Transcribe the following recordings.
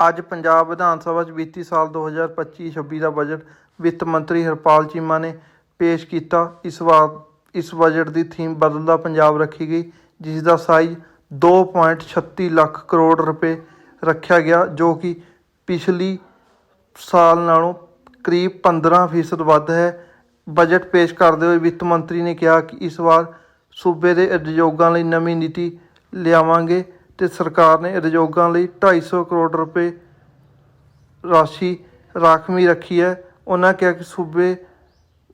ਅੱਜ ਪੰਜਾਬ ਵਿਧਾਨ ਸਭਾ 'ਚ ਵਿੱਤੀ ਸਾਲ 2025-26 ਦਾ ਬਜਟ ਵਿੱਤ ਮੰਤਰੀ ਹਰਪਾਲ ਚੀਮਾ ਨੇ ਪੇਸ਼ ਕੀਤਾ। ਇਸ ਵਾਰ, ਇਸ ਬਜਟ ਦੀ ਥੀਮ ਬਦਲਦਾ ਪੰਜਾਬ ਰੱਖੀ ਗਈ, ਜਿਸ ਦਾ ਸਾਈਜ਼ 2.36 ਲੱਖ ਕਰੋੜ ਰੁਪਏ ਰੱਖਿਆ ਗਿਆ, ਜੋ ਕਿ ਪਿਛਲੀ ਸਾਲ ਨਾਲੋਂ ਕਰੀਬ 15% ਵੱਧ ਹੈ। ਬਜਟ ਪੇਸ਼ ਕਰਦੇ ਹੋਏ ਵਿੱਤ ਮੰਤਰੀ ਨੇ ਕਿਹਾ ਕਿ ਇਸ ਵਾਰ ਸੂਬੇ ਦੇ ਉਦਯੋਗਾਂ ਲਈ ਨਵੀਂ ਨੀਤੀ ਲਿਆਵਾਂਗੇ। ਤੇ ਸਰਕਾਰ ਨੇ ਉਦਯੋਗਾਂ ਲਈ 250 ਕਰੋੜ ਰੁਪਏ ਰਾਸ਼ੀ ਰਾਖਵੀਂ ਰੱਖੀ ਹੈ। ਉਹਨਾਂ ਕਿਹਾ ਕਿ ਸੂਬੇ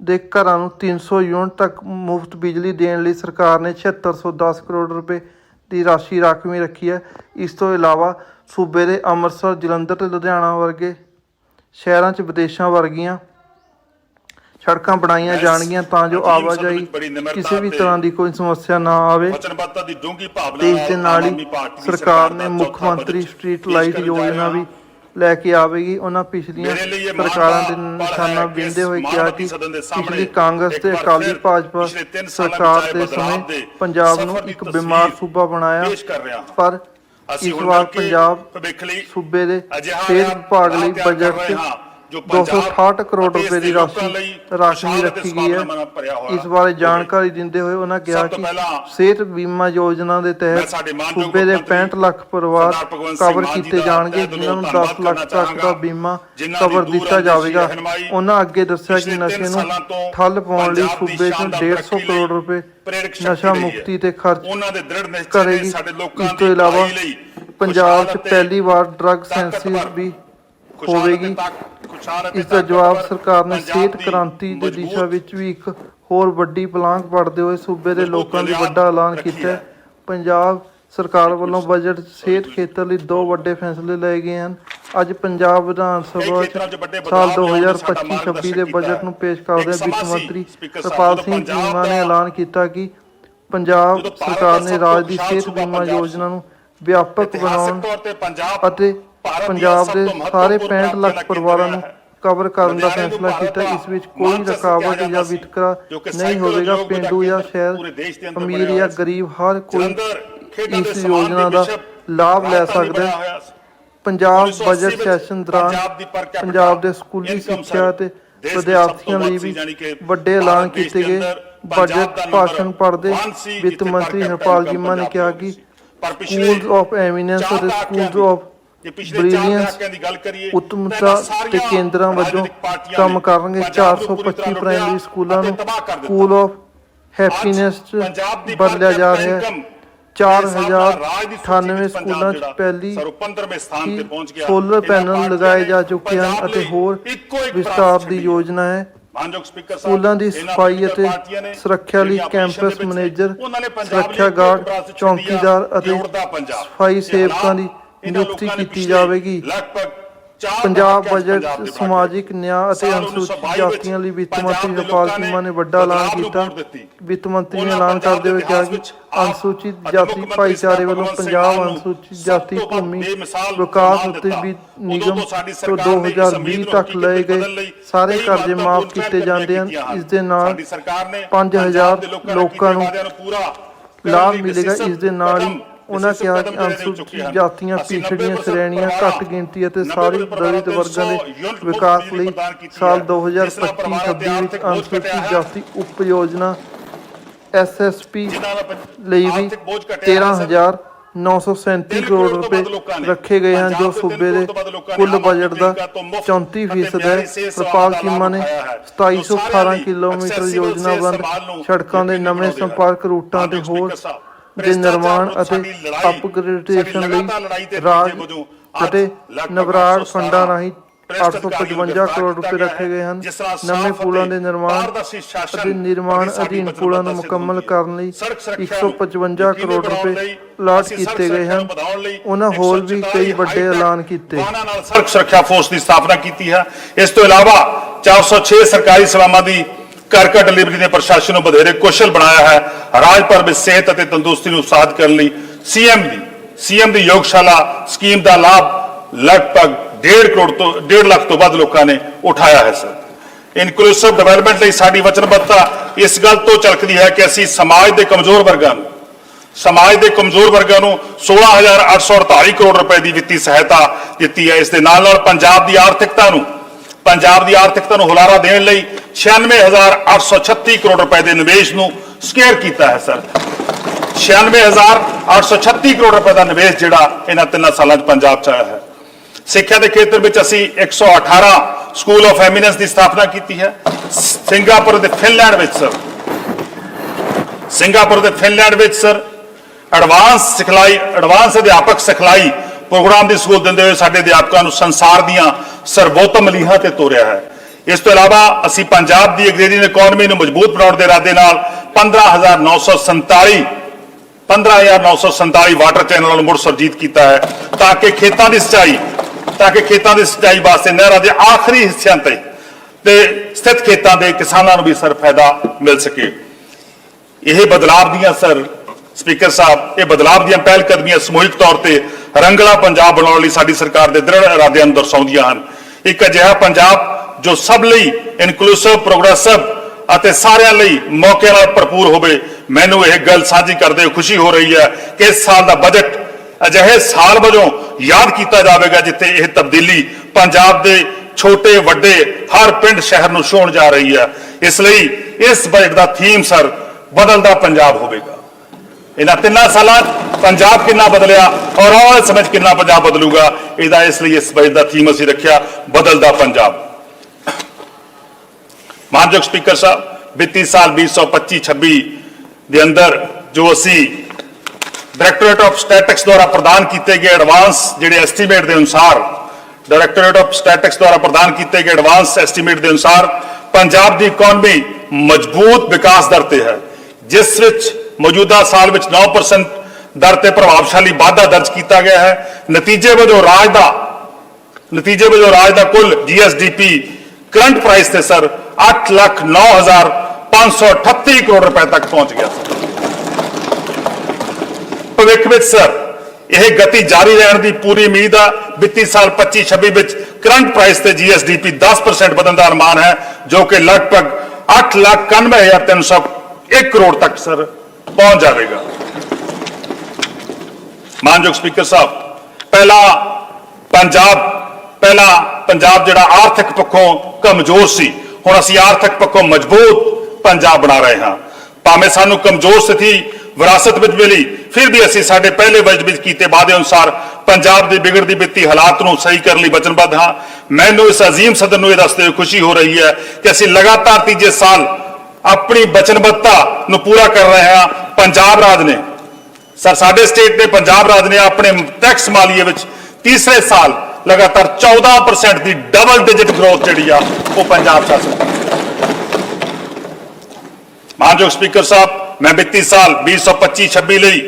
ਦੇ ਘਰਾਂ ਨੂੰ 300 ਯੂਨਿਟ ਤੱਕ ਮੁਫਤ ਬਿਜਲੀ ਦੇਣ ਲਈ ਸਰਕਾਰ ਨੇ 7610 ਕਰੋੜ ਰੁਪਏ ਦੀ ਰਾਸ਼ੀ ਰਾਖਵੀਂ ਰੱਖੀ ਹੈ। ਇਸ ਤੋਂ ਇਲਾਵਾ ਸੂਬੇ ਦੇ ਅੰਮ੍ਰਿਤਸਰ, ਜਲੰਧਰ ਤੇ ਲੁਧਿਆਣਾ ਵਰਗੇ ਸ਼ਹਿਰਾਂ 'ਚ ਵਿਦੇਸ਼ਾਂ ਵਰਗੀਆਂ ਸੜਕਾਂ ਬਣਾਈਆਂ ਜਾਣਗੀਆਂ ਤਾਂ ਜੋ ਆਵਾਜਾਈ ਕਿਸੇ ਵੀ ਤਰ੍ਹਾਂ ਦੀ ਕੋਈ ਸਮੱਸਿਆ ਨਾ ਆਵੇ। ਵਚਨਬੱਧਤਾ ਦੀ ਡੂੰਘੀ ਭਾਵਨਾ ਇਸ ਦੇ ਨਾਲ ਹੀ ਸਰਕਾਰ ਨੇ ਮੁੱਖ ਮੰਤਰੀ ਸਟਰੀਟ ਲਾਈਟ ਯੋਜਨਾ ਵੀ ਲੈ ਕੇ ਆਵੇਗੀ। ਉਹਨਾਂ ਪਿਛਲੀਆਂ ਸਰਕਾਰਾਂ ਦੇ ਨਿਸ਼ਾਨਾ ਬਿੰਦੇ ਹੋਏ ਕਿਹਾ ਕਿ ਪਿਛਲੀ ਕਾਂਗਰਸ ਤੇ ਅਕਾਲੀ ਭਾਜਪਾ ਸਰਕਾਰ ਦੇ ਸਮੇਂ ਪੰਜਾਬ ਨੂੰ ਇੱਕ ਬਿਮਾਰ ਸੂਬਾ ਬਣਾਇਆ। ਪਰ ਅਸੀਂ ਇਸ ਹੁਣ ਵਾਰ ਪੰਜਾਬ ਸੂਬੇ ਦੇ ਸਿਹਤ ਵਿਭਾਗ ਲਈ ਬਜਟ 268 ਕਰੋੜ ਰੁਪਏ ਦੀ ਰਾਸ਼ੀ ਰਾਸ਼ੀ ਰੱਖੀ ਗਈ ਹੈ ਇਸ ਬਾਰੇ। ਜਾਣਕਾਰੀ ਦਿੰਦੇ ਹੋਏ ਉਹਨਾਂ ਕਿਹਾ ਕਿ ਸਿਹਤ ਬੀਮਾ ਯੋਜਨਾ ਦੇ ਤਹਿਤ ਸੂਬੇ ਦੇ ਮੁੱਖ ਮੰਤਰੀ 65 ਲੱਖ ਪਰਿਵਾਰ ਕਵਰ ਕੀਤੇ ਜਾਣਗੇ ਜਿਨ੍ਹਾਂ ਨੂੰ ਧੰਨਵਾਦ 10 ਲੱਖ ਤੱਕ ਦਾ। ਬੀਮਾ ਕਵਰ ਦਿੱਤਾ ਜਾਵੇਗਾ ਉਹਨਾਂ ਅੱਗੇ ਦੱਸਿਆ ਕਿ ਨਸ਼ੇ ਨੂੰ ਠੱਲ ਪਾਉਣ ਲਈ ਸੂਬੇ 'ਚ ਸ਼ਾਨਦਾਰ 150 ਤਰੱਕੀ ਕਰੋੜ ਰੁਪਏ ਨਸ਼ਾ। ਮੁਕਤੀ ਤੇ ਖਰਚ ਉਹਨਾਂ ਦੇ ਦ੍ਰਿੜ ਨਿਸ਼ਚੇ ਸਾਡੇ ਲੋਕਾਂ ਦੀ ਭਲਾਈ ਲਈ ਪੰਜਾਬ 'ਚ ਪਹਿਲੀ ਵਾਰ ਡਰੱਗ ਸੈਂਸਿਸ ਵੀ ਹੋਵੇਗੀ। ਇਸ ਦਾ ਜਵਾਬ ਸਰਕਾਰ ਨੇ ਸਿਹਤ ਕ੍ਰਾਂਤੀ ਦੀ ਦਿਸ਼ਾ ਵਿੱਚ ਵੀ ਇੱਕ ਹੋਰ ਵੱਡੀ ਪਲਾਂਘ ਪੜਦੇ ਹੋਏ ਸੂਬੇ ਦੇ ਲੋਕਾਂ ਲਈ ਵੱਡਾ ਐਲਾਨ ਕੀਤਾ। ਪੰਜਾਬ ਸਰਕਾਰ ਵੱਲੋਂ ਬਜਟ ਸਿਹਤ ਖੇਤਰ ਲਈ ਦੋ ਵੱਡੇ ਫੈਸਲੇ ਲਏ ਗਏ ਹਨ। ਅੱਜ ਪੰਜਾਬ ਵਿਧਾਨ ਸਭਾ ਸਾਲ ਲਿਆਉਣ ਦਾ ਸਾਡਾ 2025-26 ਦੇ ਬਜਟ ਨੂੰ ਪੇਸ਼ ਕਰਦੇ ਵਿੱਤ ਮੰਤਰੀ ਜਦੋਂ ਸਿੰਘ ਚੀਮਾ ਨੇ ਐਲਾਨ ਕੀਤਾ ਕਿ ਪੰਜਾਬ ਸਰਕਾਰ ਨੇ ਰਾਜ ਦੀ ਸਿਹਤ ਬੀਮਾ ਯੋਜਨਾ ਨੂੰ ਵਿਆਪਕ ਬਣਾਉਣ ਅਤੇ ਪੰਜਾਬ ਦੇ ਸਾਰੇ ਮਹੱਤਵਪੂਰਨ 65 ਲੱਖ ਪਰਿਵਾਰਾਂ ਨੂੰ। ਕਵਰ ਕਰਨ ਦਾ ਫੈਸਲਾ ਕੀਤਾ ਇਸ ਵਿੱਚ ਕੋਈ ਰੁਕਾਵਟ ਜਾਂ ਵਿਤਕਰਾ ਨਹੀਂ ਹੋਵੇਗਾ ਪਿੰਡੂ ਜਾਂ ਸ਼ਹਿਰ ਅਮੀਰ ਜਾਂ। ਗਰੀਬ ਹਰ ਕੋਈ ਇਸ ਯੋਜਨਾ ਦੀ ਲਾਭ ਲੈ ਸਕਦਾ ਹੈ। ਪੰਜਾਬ 1980 ਬਜਟ ਸੈਸ਼ਨ ਦੌਰਾਨ ਪੰਜਾਬ ਦੀ ਸਕੂਲੀ ਸਿੱਖਿਆ ਤੇ ਵਿਦਿਆਰਥੀਆਂ ਲਈ ਵੀ ਵੱਡੇ ਐਲਾਨ ਕੀਤੇ ਗਏ ਬਜਟ ਭਾਸ਼ਣ ਪੜ੍ਹਦੇ ਵਿੱਤ ਮੰਤਰੀ ਹਰਪਾਲ ਜੀਮਾ ਨੇ ਕਿਹਾ ਕਿ ਸੀ। ਪਰ ਪਿਛਲੇ ਸਕੂਲਸ ਆਫ ਐਮੀਨੈਂਸ ਅਤੇ ਸਕੂਲਸ ਆਫ ਜੇ ਪਿਛਲੇ ਚਾਰ ਬ੍ਰਿਲੀਅੰਸ ਦਹਾਕਿਆਂ ਦੀ ਗੱਲ ਕਰੀਏ ਉੱਤਮਤਾ ਤਾਂ ਕੇਂਦਰਾਂ ਵਜੋਂ ਕੰਮ ਕਰਨਗੇ ਪੰਜਾਬ ਨੂੰ ਪੂਰੀ 425 ਤਰ੍ਹਾਂ ਪ੍ਰਾਇਮਰੀ ਸਕੂਲਾਂ ਨੂੰ। ਸਕੂਲ ਆਫ ਹੈਪੀਨੈਸ ਚ ਬਦਲਿਆ ਜਾ ਰਿਹਾ ਹੈ 4098 4098 ਸਕੂਲਾਂ 'ਚ ਪਹਿਲੀ ਸਰਵ 15ਵੇਂ ਸਥਾਨ ਤੇ ਪਹੁੰਚ ਗਿਆ ਸੋਲਰ ਪੈਨਲ ਲਗਾਏ ਜਾ ਚੁੱਕੇ ਹਨ ਅਤੇ ਹੋਰ ਵਿਸਤਾਰ ਦੀ। ਯੋਜਨਾ ਹੈ ਮਾਨਯੋਗ ਸਪੀਕਰ ਸਾਹਿਬ ਸਕੂਲਾਂ ਦੀ ਸਫ਼ਾਈ ਅਤੇ ਸੁਰੱਖਿਆ ਲਈ ਕੈਂਪਸ ਮੈਨੇਜਰ ਸੁਰੱਖਿਆ ਗਾਰਡ ਚੌਕੀਦਾਰ ਅਤੇ। ਸਫ਼ਾਈ ਸੇਵਕਾਂ ਦੀ ਨਿਯੁਕਤੀ ਕੀਤੀ ਜਾਵੇਗੀ ਪੰਜਾਬ ਬਜਟ ਸਮਾਜਿਕ। ਨਿਆਂ ਅਤੇ ਅਨੁਸੂਚਿਤ 1922 ਜਾਤੀਆਂ ਲਈ ਵਿੱਤ ਮੰਤਰੀ ਨੇ ਚੀਮਾ ਨੇ ਵੱਡਾ ਐਲਾਨ ਕੀਤਾ। ਵਿੱਤ ਮੰਤਰੀ ਨੇ ਐਲਾਨ ਕਰਦੇ ਹੋਏ ਕਿਹਾ ਕਿ ਅਨੁਸੂਚਿਤ ਜਾਤੀ ਭਾਈਚਾਰੇ ਵੱਲੋਂ ਪੰਜਾਬ ਅਨੁਸੂਚਿਤ ਜਾਤੀ ਭੂਮੀ ਵਿਕਾਸ ਅਤੇ ਦਿੱਤਾ। ਵੀ ਉਦੋਂ ਨਿਗਮ ਤੋਂ ਸਾਡੀ ਤੋਂ ਸਰਕਾਰ ਨੇ ਇਸ ਉਮੀਦ 2020 ਨੂੰ ਤੱਕ ਲਏ ਗਏ ਸਾਰੇ ਕਰਜ਼ੇ ਮਾਫ ਕੀਤੇ ਜਾਂਦੇ ਹਨ ਇਸ ਦੇ ਨਾਲ ਸਾਡੀ ਸਰਕਾਰ ਨੇ 5000 ਪੰਜਾਬ ਦੇ ਲੋਕਾਂ ਨੂੰ ਲਾਭ ਮਿਲੇਗਾ ਇਸ ਦੇ ਨਾਲ ਹੀ ਉਹਨਾਂ ਕਿਹਾ ਕਿ ਅਨੁਸੂਚਿਤ। ਜਾਤੀਆਂ ਪਿਛੜੀਆਂ 90% ਸ਼੍ਰੇਣੀਆਂ ਘੱਟ ਗਿਣਤੀ ਅਤੇ 90% ਸਾਰੀ ਦਲਿਤ ਵਰਗਾਂ ਦੇ ਵਿਕਾਸ ਲਈ ਸਾਲ ਹੈ। ਜਿਸ ਨਾਲ ਪਰਿਵਾਰਾਂ ਤੇ 2025-26 ਵਿੱਚ ਅਨੁਸੂਚਿਤ। ਜਾਤੀ ਉਪ ਯੋਜਨਾ ਐਸਐਸਪੀ ਲਈ ਵੀ ਆਰਥਿਕ ਬੋਝ ਘਟਿਆ ਹੈ ਸਰ। 13937 ਤਿੰਨ ਕਰੋੜ ਤੋਂ ਰੁਪਏ ਰੱਖੇ ਗਏ ਹਨ ਜੋ ਸੂਬੇ ਦੇ ਕੁੱਲ ਬਜਟ ਦਾ ਪਾਰਟੀ ਤੋਂ ਮੁਫ਼ਤ 34% ਅਤੇ ਹੈ ਦਾ ਚੀਮਾ ਨੇ ਲਾਭ ਉਠਾਇਆ ਹੈ। 2718 ਜੋ ਕਿਲੋਮੀਟਰ ਸਾਰਿਆਂ ਲਈ ਯੋਜਨਾ accessible ਬੰਦ ਸਿਹਤ ਸੰਭਾਲ ਨੂੰ ਸੜਕਾਂ ਦੇ ਨਵੇਂ। ਸੰਪਰਕ ਰੂਟਾਂ ਤੇ ਹੋਰ ਦੇ ਨਿਰਮਾਣ ਅਤੇ ਅਪਗ੍ਰੇਡੇਸ਼ਨ ਲਈ ਰਾਜ ਅਤੇ ਨਵਰਾਜ 817 ਫੰਡਾਂ ਰਾਹੀਂ ਭ੍ਰਿਸ਼ਟ ਅਧਿਕਾਰੀਆਂ ਨੂੰ 855 ਕਰੋੜ ਰੁਪਏ ਰੱਖੇ ਗਏ ਹਨ। ਨਵੇਂ ਪੁਲਾਂ ਦੇ ਨਿਰਮਾਣ ਅਤੇ ਨਿਰਮਾਣ ਅਧੀਨ ਪੁਲਾਂ ਨੂੰ ਮੁਕੰਮਲ ਕਰਨ ਲਈ ਸੜਕ ਸੁਰੱਖਿਆ ਨੂੰ 155 ਯਕੀਨੀ ਕਰੋੜ ਰੁਪਏ ਸੜਕ ਕੀਤੇ ਗਏ ਹਨ। ਉਹਨਾਂ ਹੋਰ ਵੀ 144 ਕਈ ਵੱਡੇ ਐਲਾਨ ਕੀਤੇ। ਵਾਹਨਾਂ ਨਾਲ ਸੜਕ ਸੁਰੱਖਿਆ ਫੋਰਸ ਦੀ ਸਥਾਪਨਾ ਕੀਤੀ ਹੈ। ਇਸ ਤੋਂ ਇਲਾਵਾ 406 ਸਰਕਾਰੀ ਸੇਵਾਵਾਂ ਦੀ ਘਰ ਘਰ ਡਿਲੀਵਰੀ ਨੇ ਪ੍ਰਸ਼ਾਸਨ ਨੂੰ ਵਧੇਰੇ ਕੁਸ਼ਲ ਬਣਾਇਆ ਹੈ। ਰਾਜ ਭਰ ਵਿੱਚ ਸਿਹਤ ਅਤੇ ਤੰਦਰੁਸਤੀ ਨੂੰ ਉਤਸ਼ਾਹਿਤ ਕਰਨ ਲਈ ਸੀਐਮ ਦੀ ਸੀਐਮ ਦੀ ਯੋਗਸ਼ਾਲਾ ਸਕੀਮ ਦਾ ਲਾਭ ਲਗਭਗ 1.5 ਕਰੋੜ ਤੋਂ 1.5 ਲੱਖ ਤੋਂ ਵੱਧ ਲੋਕਾਂ ਨੇ ਉਠਾਇਆ ਹੈ, ਸਰ। ਇਨਕਲੂਸਿਵ ਡਿਵੈਲਪਮੈਂਟ ਲਈ ਸਾਡੀ ਵਚਨਬੱਧਤਾ ਇਸ ਗੱਲ ਤੋਂ ਝਲਕਦੀ ਹੈ ਕਿ ਅਸੀਂ ਸਮਾਜ ਦੇ ਕਮਜ਼ੋਰ ਵਰਗਾਂ ਨੂੰ, ਸਮਾਜ ਦੇ ਕਮਜ਼ੋਰ ਵਰਗਾਂ ਨੂੰ 16848 ਕਰੋੜ ਰੁਪਏ ਦੀ ਵਿੱਤੀ ਸਹਾਇਤਾ ਦਿੱਤੀ ਹੈ। ਇਸ ਦੇ ਨਾਲ ਨਾਲ ਪੰਜਾਬ ਦੀ ਆਰਥਿਕਤਾ ਨੂੰ ਪੰਜਾਬ ਦੀ ਆਰਥਿਕਤਾ ਨੂੰ ਹੁਲਾਰਾ ਦੇਣ ਲਈ 96836 ਕਰੋੜ ਰੁਪਏ ਦੇ ਨਿਵੇਸ਼ ਨੂੰ ਸਕੇਅਰ ਕੀਤਾ ਹੈ, ਸਰ। 96836 ਕਰੋੜ ਰੁਪਏ ਦਾ ਨਿਵੇਸ਼ ਜਿਹੜਾ ਇਹਨਾਂ ਤਿੰਨਾਂ ਸਾਲਾਂ 'ਚ ਪੰਜਾਬ 'ਚ ਆਇਆ ਹੈ। ਸਿੱਖਿਆ ਦੇ ਖੇਤਰ ਵਿੱਚ ਅਸੀਂ 118 ਸਕੂਲ ਆਫ ਐਮੀਨੈਂਸ ਦੀ ਸਥਾਪਨਾ ਕੀਤੀ ਹੈ। ਸਿੰਗਾਪੁਰ ਤੇ ਫਿਨਲੈਂਡ ਵਿੱਚ, ਸਰ। ਸਿੰਗਾਪੁਰ ਤੇ ਫਿਨਲੈਂਡ ਵਿੱਚ, ਸਰ, ਐਡਵਾਂਸ ਸਿਖਲਾਈ, ਐਡਵਾਂਸ ਅਧਿਆਪਕ ਸਿਖਲਾਈ ਪ੍ਰੋਗਰਾਮ ਦੀ ਸਹੂਲਤ ਦਿੰਦੇ ਹੋਏ ਸਾਡੇ ਅਧਿਆਪਕਾਂ ਨੂੰ ਸੰਸਾਰ ਦੀਆਂ ਸਰਵੋਤਮ ਲੀਹਾਂ ਤੇ ਤੋਰਿਆ ਹੈ। ਇਸ ਤੋਂ ਇਲਾਵਾ ਅਸੀਂ ਪੰਜਾਬ ਦੀ ਐਗਰੀਰੀਅਨ ਇਕਨੋਮੀ ਨੂੰ ਮਜ਼ਬੂਤ ਬਣਾਉਣ ਦੇ ਇਰਾਦੇ ਨਾਲ 15947 15947 ਵਾਟਰ ਚੈਨਲਾਂ ਨੂੰ ਮੁੜ ਸੁਰਜੀਤ ਕੀਤਾ ਹੈ ਤਾਂ ਕਿ ਖੇਤਾਂ ਦੀ ਸਿੰਚਾਈ, ਤਾਂ ਕਿ ਖੇਤਾਂ ਦੀ ਸਿੰਚਾਈ ਵਾਸਤੇ ਨਹਿਰਾਂ ਦੇ ਆਖਰੀ ਹਿੱਸਿਆਂ ਤੇ ਤੇ ਸਥਿਤ ਖੇਤਾਂ ਦੇ ਕਿਸਾਨਾਂ ਨੂੰ ਵੀ ਸਰ ਫਾਇਦਾ ਮਿਲ ਸਕੇ। ਇਹ ਬਦਲਾਵ ਦੀਆਂ ਸਰ, ਸਪੀਕਰ ਸਾਹਿਬ, ਇਹ ਬਦਲਾਵ ਦੀਆਂ ਪਹਿਲ ਕਦਮੀਆਂ ਸਮੂਹਿਕ ਤੌਰ ਤੇ ਰੰਗਲਾ ਪੰਜਾਬ ਬਣਾਉਣ ਲਈ ਸਾਡੀ ਸਰਕਾਰ ਦੇ ਦ੍ਰਿੜ ਇਰਾਦਿਆਂ ਨੂੰ ਦਰਸਾਉਂਦੀਆਂ ਹਨ। ਇੱਕ ਅਜਿਹਾ ਪੰਜਾਬ ਜੋ ਸਭ ਲਈ ਇਨਕਲੂਸਿਵ ਪ੍ਰੋਗਰੈਸਿਵ ਅਤੇ ਸਾਰਿਆਂ ਲਈ ਮੌਕਿਆਂ ਨਾਲ ਭਰਪੂਰ ਹੋਵੇ, ਮੈਨੂੰ ਇਹ ਗੱਲ ਸਾਂਝੀ ਕਰਦੇ ਹੋਏ ਖੁਸ਼ੀ ਹੋ ਰਹੀ ਹੈ ਕਿ ਇਸ ਸਾਲ ਦਾ ਬਜਟ ਅਜਿਹੇ ਸਾਲ ਵਜੋਂ ਯਾਦ ਕੀਤਾ ਜਾਵੇਗਾ ਜਿੱਥੇ ਇਹ ਤਬਦੀਲੀ ਪੰਜਾਬ ਦੇ ਛੋਟੇ, ਵੱਡੇ, ਹਰ ਪਿੰਡ, ਸ਼ਹਿਰ ਨੂੰ ਛੂਹਣ ਜਾ ਰਹੀ ਹੈ। ਇਸ ਲਈ ਇਸ ਬਜਟ ਦਾ ਥੀਮ ਸਰ ਬਦਲਦਾ ਪੰਜਾਬ ਹੋਵੇਗਾ। ਇਹਨਾਂ ਤਿੰਨਾਂ ਸਾਲਾਂ ਪੰਜਾਬ ਕਿੰਨਾ ਬਦਲਿਆ ਔਰ ਆਉਣ ਸਮੇਂ 'ਚ ਕਿੰਨਾ ਪੰਜਾਬ ਬਦਲੂਗਾ, ਇਹਦਾ ਇਸ ਲਈ ਇਸ ਬਜਟ ਦਾ ਥੀਮ ਅਸੀਂ ਰੱਖਿਆ, ਬਦਲਦਾ ਪੰਜਾਬ। ਮਾਨਯੋਗ ਸਪੀਕਰ ਸਾਹਿਬ, ਵਿੱਤੀ ਸਾਲ 2025-26 ਦੇ ਅੰਦਰ ਜੋ ਅਸੀਂ ਡਾਇਰੈਕਟੋਰੇਟ ਆਫ ਸਟੈਟਿਕਸ ਦੁਆਰਾ ਪ੍ਰਦਾਨ ਕੀਤੇ ਗਏ ਐਡਵਾਂਸ ਜਿਹੜੇ ਐਸਟੀਮੇਟ ਦੇ ਅਨੁਸਾਰ ਡਾਇਰੈਕਟੋਰੇਟ ਆਫ ਸਟੈਟਿਕਸ ਦੁਆਰਾ ਪ੍ਰਦਾਨ ਕੀਤੇ ਗਏ ਐਡਵਾਂਸ ਐਸਟੀਮੇਟ ਦੇ ਅਨੁਸਾਰ, ਪੰਜਾਬ ਦੀ ਇਕਨੋਮੀ ਮਜ਼ਬੂਤ ਵਿਕਾਸ ਦਰ ਤੇ ਹੈ, ਜਿਸ ਵਿੱਚ ਮੌਜੂਦਾ ਸਾਲ ਵਿੱਚ 9% ਦਰ ਤੇ ਪ੍ਰਭਾਵਸ਼ਾਲੀ ਵਾਧਾ ਦਰਜ ਕੀਤਾ ਗਿਆ ਹੈ। ਨਤੀਜੇ ਵਜੋਂ ਰਾਜ ਦਾ ਨਤੀਜੇ ਵਜੋਂ ਰਾਜ ਦਾ ਕੁੱਲ ਜੀਐਸਡੀਪੀ ਕਰੰਟ ਪ੍ਰਾਈਸ ਤੇ ਸਰ 8 ਲੱਖ 9538 ਕਰੋੜ ਰੁਪਏ ਤੱਕ ਪਹੁੰਚ ਗਿਆ ਭਵਿੱਖ ਵਿੱਚ ਸਰ ਇਹ ਗਤੀ ਜਾਰੀ ਰਹਿਣ ਦੀ ਪੂਰੀ ਉਮੀਦ ਆ। ਵਿੱਤੀ ਸਾਲ 25-26 ਵਿੱਚ ਕਰੰਟ ਪ੍ਰਾਈਸ ਤੇ ਜੀਐਸਡੀਪੀ 10% ਵਧਣ ਦਾ ਅਨੁਮਾਨ ਹੈ ਜੋ ਕਿ ਲਗਭਗ 8,91,301 ਕਰੋੜ ਤੱਕ ਸਰ ਪਹੁੰਚ ਜਾਵੇਗਾ? ਮਾਨਯੋਗ ਸਪੀਕਰ ਸਾਹਿਬ, ਪਹਿਲਾ ਪੰਜਾਬ ਪਹਿਲਾ ਪੰਜਾਬ ਜਿਹੜਾ ਆਰਥਿਕ ਪੱਖੋਂ ਕਮਜ਼ੋਰ ਸੀ, ਹੁਣ ਅਸੀਂ ਆਰਥਿਕ ਪੱਖੋਂ ਮਜ਼ਬੂਤ ਪੰਜਾਬ ਬਣਾ ਰਹੇ ਹਾਂ। ਭਾਵੇਂ ਸਾਨੂੰ ਕਮਜ਼ੋਰ ਸਥਿਤੀ ਵਿਰਾਸਤ ਵਿੱਚ ਮਿਲੀ, ਫਿਰ ਵੀ ਅਸੀਂ ਸਾਡੇ ਪਹਿਲੇ ਬਜਟ ਵਿੱਚ ਕੀਤੇ ਵਾਅਦੇ ਅਨੁਸਾਰ ਪੰਜਾਬ ਦੀ ਵਿਗੜਦੀ ਵਿੱਤੀ ਹਾਲਾਤ ਨੂੰ ਸਹੀ ਕਰਨ ਲਈ ਵਚਨਬੱਧ ਹਾਂ। ਮੈਨੂੰ ਇਸ ਅਜ਼ੀਮ ਸਦਨ ਨੂੰ ਇਹ ਦੱਸਦੇ ਹੋਏ ਖੁਸ਼ੀ ਹੋ ਰਹੀ ਹੈ ਕਿ ਅਸੀਂ ਲਗਾਤਾਰ ਤੀਜੇ ਸਾਲ ਆਪਣੀ ਵਚਨਬੱਧਤਾ ਨੂੰ ਪੂਰਾ ਕਰ ਰਹੇ ਹਾਂ। ਪੰਜਾਬ ਰਾਜ ਨੇ ਸਰ ਸਾਡੇ ਸਟੇਟ ਦੇ ਪੰਜਾਬ ਰਾਜ ਨੇ ਆਪਣੇ ਟੈਕਸ ਮਾਲੀਏ ਵਿੱਚ ਤੀਸਰੇ ਸਾਲ ਲਗਾਤਾਰ 14% ਦੀ ਡਬਲ ਡਿਜਿਟ ਗਰੋਥ ਜਿਹੜੀ ਆ ਉਹ ਪੰਜਾਬ ਸ਼ਾਸਨ ਮਾਨਯੋਗ ਸਪੀਕਰ ਸਾਹਿਬ ਮੈਂ ਵਿੱਤੀ ਸਾਲ 2025-26 ਲਈ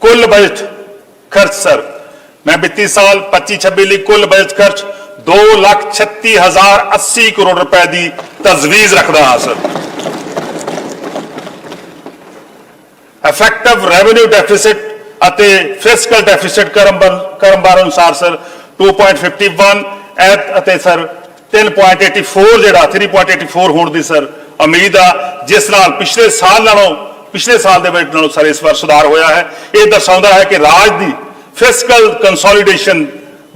ਕੁੱਲ ਬਜਟ ਖਰਚ ਸਰ ਮੈਂ ਵਿੱਤੀ ਸਾਲ 25-26 ਲਈ ਕੁੱਲ ਬਜਟ ਖਰਚ 2,36,080 ਕਰੋੜ ਰੁਪਏ ਦੀ ਤਜਵੀਜ਼ ਰੱਖਦਾ ਹਾਂ ਸਰ। ਇਫੈਕਟਿਵ ਰੈਵਨਿਊ ਡੈਫਿਸਿਟ ਅਤੇ ਫਿਸਕਲ ਡੈਫਿਸਿਟ ਕਰਮਬਾਰ ਅਨੁਸਾਰ ਸਰ 2.51 ਅਤੇ ਸਰ 3.84 ਜਿਹੜਾ 3.84 ਹੋਣ ਦੀ ਸਰ ਉਮੀਦ ਆ, ਜਿਸ ਨਾਲ ਪਿਛਲੇ ਸਾਲ ਨਾਲੋਂ, ਪਿਛਲੇ ਸਾਲ ਦੇ ਬਜਟ ਨਾਲੋਂ ਸਰ ਇਸ ਵਾਰ ਸੁਧਾਰ ਹੋਇਆ ਹੈ। ਇਹ ਦਰਸਾਉਂਦਾ ਹੈ ਕਿ ਰਾਜ ਦੀ ਫਿਸਕਲ ਕੰਸੋਲੀਡੇਸ਼ਨ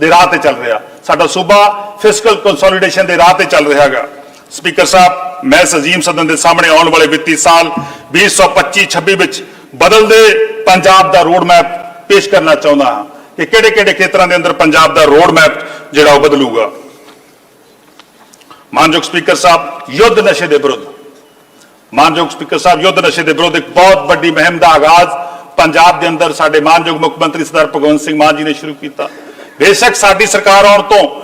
ਦੇ ਰਾਹ ਤੇ ਚੱਲ ਰਿਹਾ। ਸਾਡਾ ਸੂਬਾ ਫਿਸਕਲ ਕੰਸੋਲੀਡੇਸ਼ਨ ਦੇ ਰਾਹ ਤੇ ਚੱਲ ਰਿਹਾ ਹੈਗਾ। ਸਪੀਕਰ ਸਾਹਿਬ, ਮੈਂ ਇਸ ਸਦਨ ਦੇ ਸਾਹਮਣੇ ਆਉਣ ਵਾਲੇ ਵਿੱਤੀ ਸਾਲ 2025-26 ਵਿੱਚ ਬਦਲਦੇ ਪੰਜਾਬ ਦਾ ਰੋਡ ਮੈਪ ਪੇਸ਼ ਕਰਨਾ ਚਾਹੁੰਦਾ ਹਾਂ ਕਿ ਕਿਹੜੇ-ਕਿਹੜੇ ਖੇਤਰਾਂ ਦੇ ਅੰਦਰ ਪੰਜਾਬ ਦਾ ਰੋਡ ਮੈਪ ਜਿਹੜਾ ਉਹ ਬਦਲੂਗਾ। ਮਾਨਯੋਗ ਸਪੀਕਰ ਸਾਹਿਬ, ਯੁੱਧ ਨਸ਼ੇ ਦੇ ਵਿਰੁੱਧ। ਮਾਨਯੋਗ ਸਪੀਕਰ ਸਾਹਿਬ, ਯੁੱਧ ਨਸ਼ੇ ਦੇ ਵਿਰੁੱਧ ਇੱਕ ਬਹੁਤ ਵੱਡੀ ਮੁਹਿੰਮ ਦਾ ਆਗਾਜ਼ ਪੰਜਾਬ ਦੇ ਅੰਦਰ ਸਾਡੇ ਮਾਨਯੋਗ ਮੁੱਖ ਮੰਤਰੀ ਸਰਦਾਰ ਭਗਵੰਤ ਸਿੰਘ ਮਾਨ ਜੀ ਨੇ ਸ਼ੁਰੂ ਕੀਤਾ। ਬੇਸ਼ੱਕ ਸਾਡੀ ਸਰਕਾਰ ਆਉਣ ਤੋਂ,